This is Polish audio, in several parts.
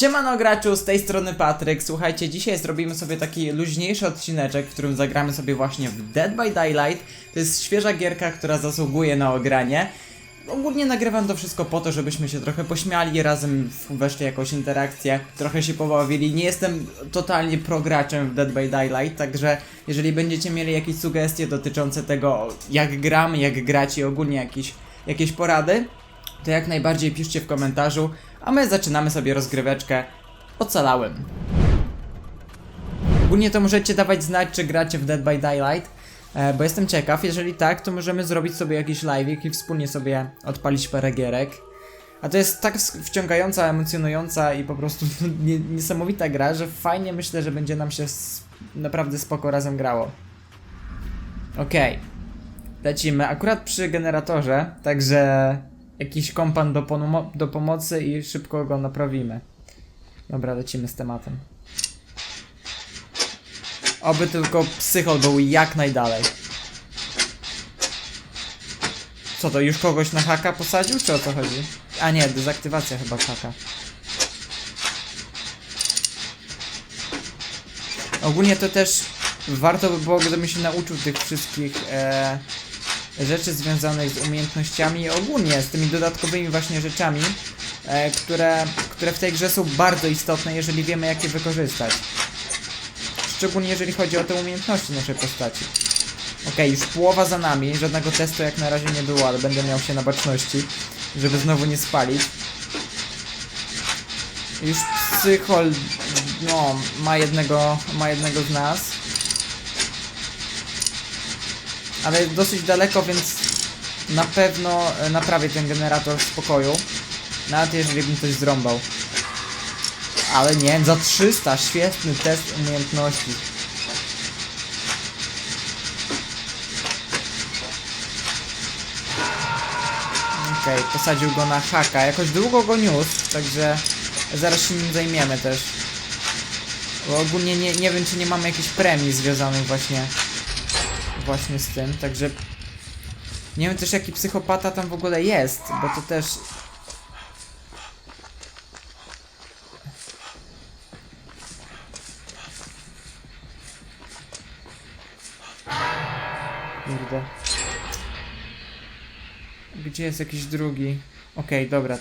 Siemano graczu, z tej strony Patryk. Słuchajcie, dzisiaj zrobimy sobie taki luźniejszy odcineczek, w którym zagramy sobie właśnie w Dead by Daylight. To jest świeża gierka, która zasługuje na ogranie. Ogólnie nagrywam to wszystko po to, żebyśmy się trochę pośmiali, razem weszli jakąś interakcję, trochę się pobawili. Nie jestem totalnie prograczem w Dead by Daylight, także jeżeli będziecie mieli jakieś sugestie dotyczące tego, jak gramy, jak grać i ogólnie jakieś, jakieś porady, to jak najbardziej piszcie w komentarzu, a my zaczynamy sobie rozgryweczkę ocalałem. Ogólnie to możecie dawać znać, czy gracie w Dead by Daylight, e, bo jestem ciekaw, jeżeli tak, to możemy zrobić sobie jakiś live i wspólnie sobie odpalić parę gierek. A to jest tak wciągająca, emocjonująca i po prostu nie, niesamowita gra, że fajnie myślę, że będzie nam się naprawdę spoko razem grało. Okej. Lecimy. Akurat przy generatorze, także jakiś kompan do, do pomocy i szybko go naprawimy. Dobra, lecimy z tematem. Oby tylko psychol był jak najdalej. Co to, już kogoś na haka posadził, czy o co chodzi? A nie, dezaktywacja chyba haka. Ogólnie to też warto by było, gdybym się nauczył tych wszystkich e, rzeczy związanych z umiejętnościami i ogólnie z tymi dodatkowymi właśnie rzeczami, e, które, które w tej grze są bardzo istotne, jeżeli wiemy jak je wykorzystać. Szczególnie jeżeli chodzi o te umiejętności naszej postaci. Okej, już połowa za nami, żadnego testu jak na razie nie było, ale będę miał się na baczności, żeby znowu nie spalić. Już psychol, no, ma jednego, ma jednego z nas. Ale dosyć daleko, więc na pewno e, naprawię ten generator w spokoju. Nawet jeżeli bym coś zrąbał. Ale nie, za 300, świetny test umiejętności. Okej, posadził go na haka. Jakoś długo go niósł, także zaraz się nim zajmiemy też. Bo ogólnie nie, nie wiem, czy nie mamy jakichś premii związanych właśnie właśnie z tym, także nie wiem też jaki psychopata tam w ogóle jest, bo to też Kurde. Gdzie jest jakiś drugi? Okej, dobra.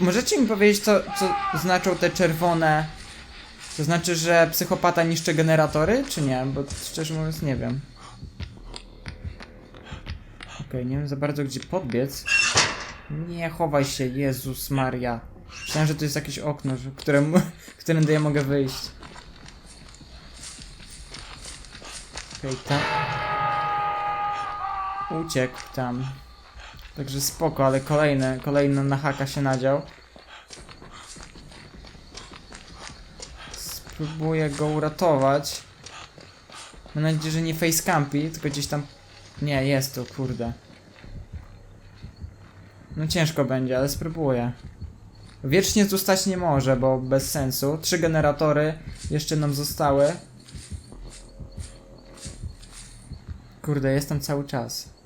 Możecie mi powiedzieć, co, co znaczą te czerwone. To znaczy, że psychopata niszczy generatory, czy nie? Bo szczerze mówiąc nie wiem. Okej, nie wiem za bardzo gdzie podbiec. Nie chowaj się, Jezus Maria. Myślałem, że to jest jakieś okno, którym, którędy ja mogę wyjść. Okej, tam. Uciekł tam. Także spoko, ale kolejny, kolejny na haka się nadział. Spróbuję go uratować. Mam nadzieję, że nie facecampi, tylko gdzieś tam... Nie, jest tu, kurde. No ciężko będzie, ale spróbuję. Wiecznie zostać nie może, bo bez sensu. Trzy generatory jeszcze nam zostały. Kurde, jestem cały czas.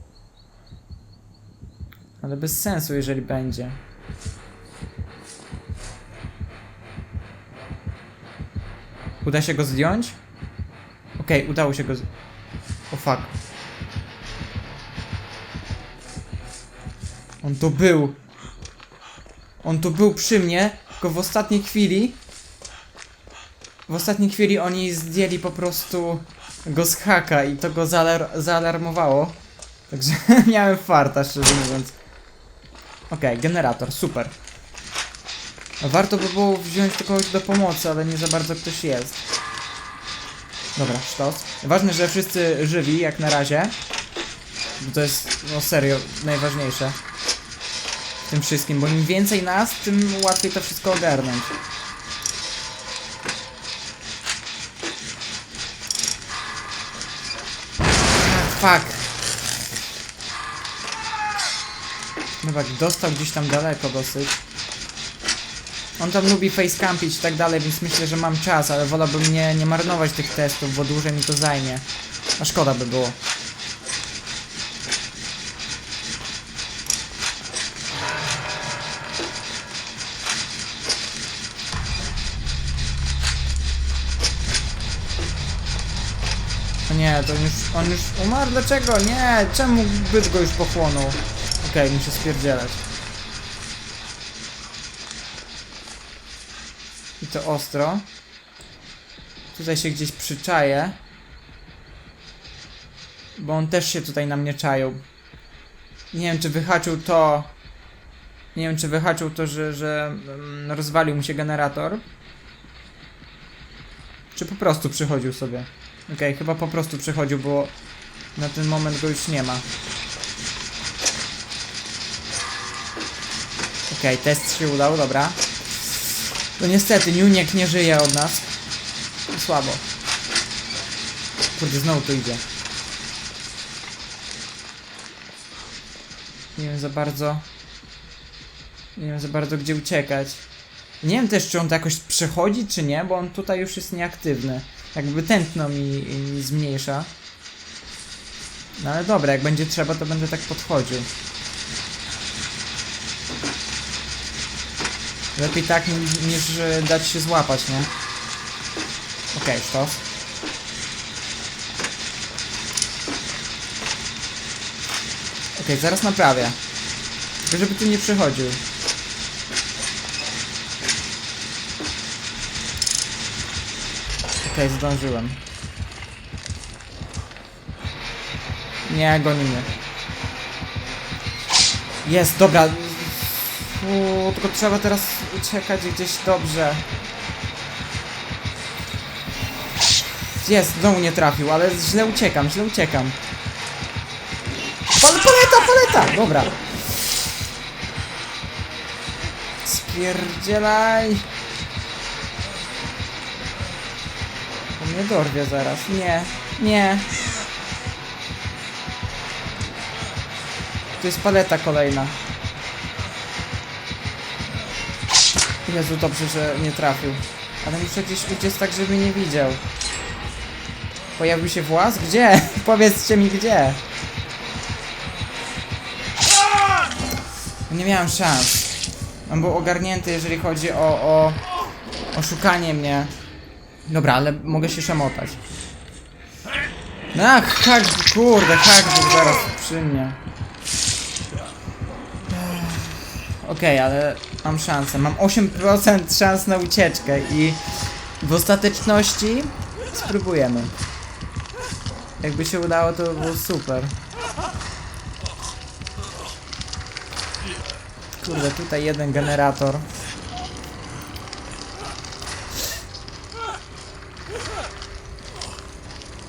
Ale bez sensu, jeżeli będzie. Uda się go zdjąć? Okej, udało się go z... O fuck. On tu był. On tu był przy mnie, tylko w ostatniej chwili... W ostatniej chwili oni zdjęli po prostu go z haka i to go zaalar zaalarmowało. Także miałem farta, szczerze mówiąc. Okej, generator, super. Warto by było wziąć kogoś do pomocy, ale nie za bardzo ktoś jest. Dobra, sztos. Ważne, że wszyscy żywi, jak na razie. Bo to jest, no serio, najważniejsze. W tym wszystkim, bo im więcej nas, tym łatwiej to wszystko ogarnąć. Fuck. Zobacz, dostał gdzieś tam daleko dosyć. On tam lubi facecampić i tak dalej, więc myślę, że mam czas, ale wolałbym nie, nie marnować tych testów, bo dłużej mi to zajmie. A szkoda by było. Nie, to już, on już umarł? Dlaczego? Nie, czemu byt go już pochłonął? Okej, muszę spierdzielać. I to ostro. Tutaj się gdzieś przyczaję. Bo on też się tutaj na mnie czaił. Nie wiem, czy wyhaczył to... Nie wiem, czy wyhaczył to, że, że mm, rozwalił mu się generator. Czy po prostu przychodził sobie? Okej, chyba po prostu przychodził, bo na ten moment go już nie ma. Okej, test się udał, dobra. To niestety, Niuniek nie żyje od nas. Słabo. Kurde, znowu tu idzie. Nie wiem za bardzo... Nie wiem za bardzo gdzie uciekać. Nie wiem też, czy on to jakoś przechodzi, czy nie, bo on tutaj już jest nieaktywny. Jakby tętno mi, mi zmniejsza. No ale dobra, jak będzie trzeba, to będę tak podchodził. Lepiej tak ni- niż e, dać się złapać, nie? Okej, sztos. Okej, zaraz naprawię. Tylko żeby tu nie przechodził. Okej, zdążyłem. Nie, goni mnie. Jest, dobra. Tylko trzeba teraz uciekać gdzieś dobrze. Jest, znowu nie trafił, ale źle uciekam, źle uciekam. Pal, paleta, paleta! Dobra. Spierdzielaj. On mnie dorwie zaraz. Nie, nie. To jest paleta kolejna. Jezu, dobrze, że nie trafił. Ale muszę gdzieś uciec tak, żeby nie widział. Pojawił się włas? Gdzie? Powiedzcie mi gdzie. Nie miałem szans. On był ogarnięty, jeżeli chodzi o, o, o szukanie mnie. Dobra, ale mogę się szamotać. Ach, hak, kurde, hak był zaraz przy mnie. Okej, ale mam szansę. Mam 8% szans na ucieczkę i w ostateczności spróbujemy. Jakby się udało, to by było super. Kurde, tutaj jeden generator.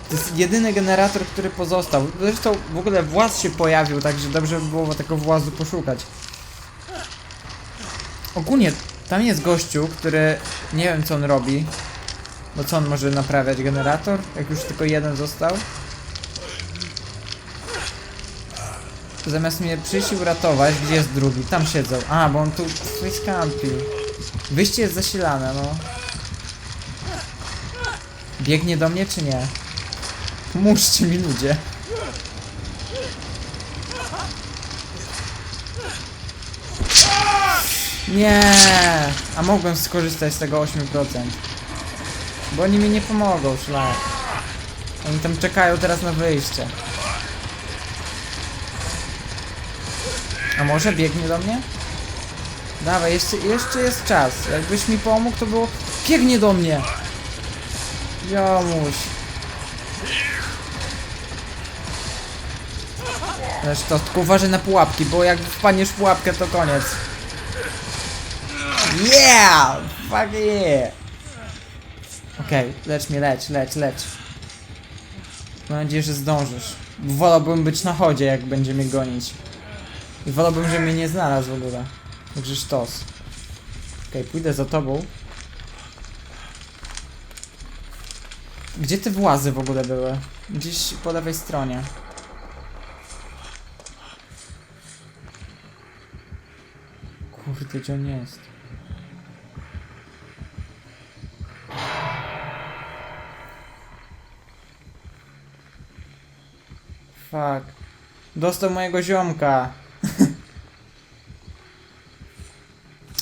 To jest jedyny generator, który pozostał. Zresztą w ogóle właz się pojawił, także dobrze by było tego włazu poszukać. Ogólnie, tam jest gościu, który nie wiem co on robi. Bo co on może naprawiać? Generator? Jak już tylko jeden został? Zamiast mnie przyjść i uratować, gdzie jest drugi? Tam siedzą. A, bo on tu face campi. Wyjście jest zasilane, no. Biegnie do mnie czy nie? Pomóżcie mi ludzie. Nie, a mogłem skorzystać z tego 8%. Bo oni mi nie pomogą, szlak. Oni tam czekają teraz na wyjście. A może biegnie do mnie? Dawaj, jeszcze, jeszcze jest czas. Jakbyś mi pomógł, to było... Biegnie do mnie! Jomuś. Zresztą tylko uważaj na pułapki, bo jak wpadniesz w pułapkę, to koniec. Yeah! Fuck yeah! Okej, lecz mnie, lecz, lecz, lecz. Mam nadzieję, że zdążysz. Wolałbym być na chodzie, jak będzie mnie gonić. I wolałbym, że mnie nie znalazł w ogóle. Także sztos. Okej, pójdę za tobą. Gdzie te włazy w ogóle były? Gdzieś po lewej stronie. Kurde, gdzie on jest? Fuck. Dostał mojego ziomka.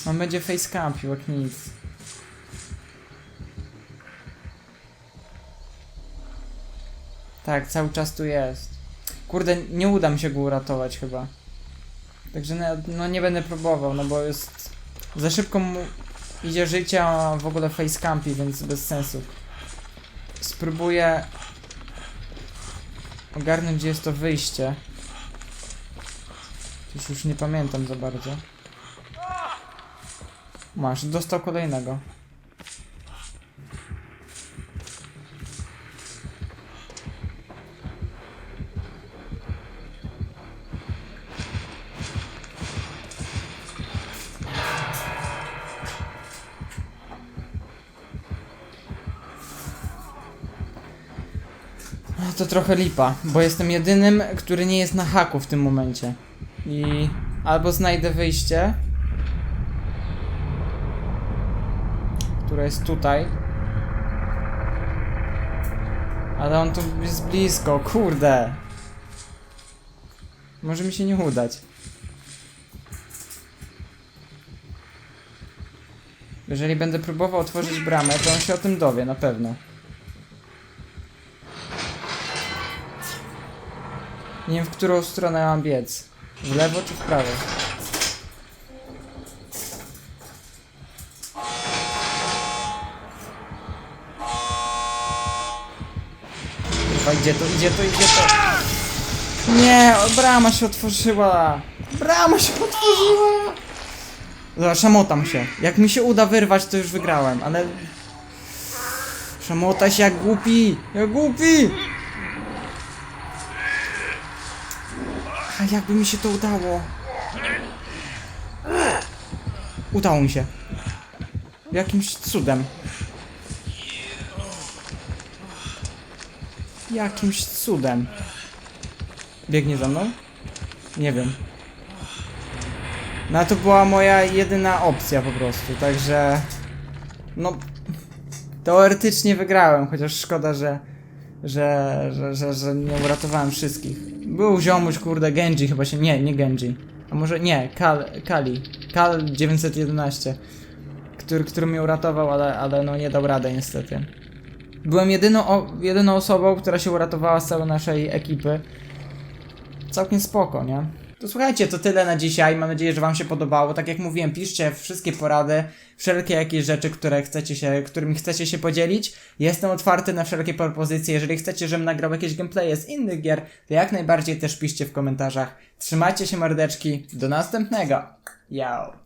On będzie facecampił jak nic. Tak, cały czas tu jest. Kurde, nie uda mi się go uratować chyba. Także no, no nie będę próbował, no bo jest... Za szybko mu idzie życie, a w ogóle facecampi, więc bez sensu. Spróbuję... Ogarnąć, gdzie jest to wyjście. Już już nie pamiętam za bardzo. Masz, dostał kolejnego. To trochę lipa, bo jestem jedynym, który nie jest na haku w tym momencie. I albo znajdę wyjście, które jest tutaj. Ale on tu jest blisko, kurde. Może mi się nie udać. Jeżeli będę próbował otworzyć bramę, to on się o tym dowie, na pewno. Nie wiem, w którą stronę mam biec. W lewo czy w prawo? Kurwa, idzie to, idzie to, idzie to. Nie, brama się otworzyła. Brama się otworzyła. Dobra, szamotam się. Jak mi się uda wyrwać, to już wygrałem, ale... Szamota się jak głupi, jak głupi. Jakby mi się to udało. Udało mi się. Jakimś cudem. Jakimś cudem. Biegnie za mną? Nie wiem. No to była moja jedyna opcja po prostu, także... No... Teoretycznie wygrałem, chociaż szkoda, że... Że, że, że, że nie uratowałem wszystkich. Był ziomuś, kurde, Genji chyba się... Nie, nie Genji. A może nie, Kal, Kali. Kal 911. Który, który mnie uratował, ale, ale no nie dał rady niestety. Byłem jedyną, o, jedyną osobą, która się uratowała z całej naszej ekipy. Całkiem spoko, nie? To słuchajcie, to tyle na dzisiaj. Mam nadzieję, że Wam się podobało. Tak jak mówiłem, piszcie wszystkie porady, wszelkie jakieś rzeczy, które chcecie się, którymi chcecie się podzielić. Jestem otwarty na wszelkie propozycje. Jeżeli chcecie, żebym nagrał jakieś gameplaye z innych gier, to jak najbardziej też piszcie w komentarzach. Trzymajcie się mordeczki. Do następnego. Yo.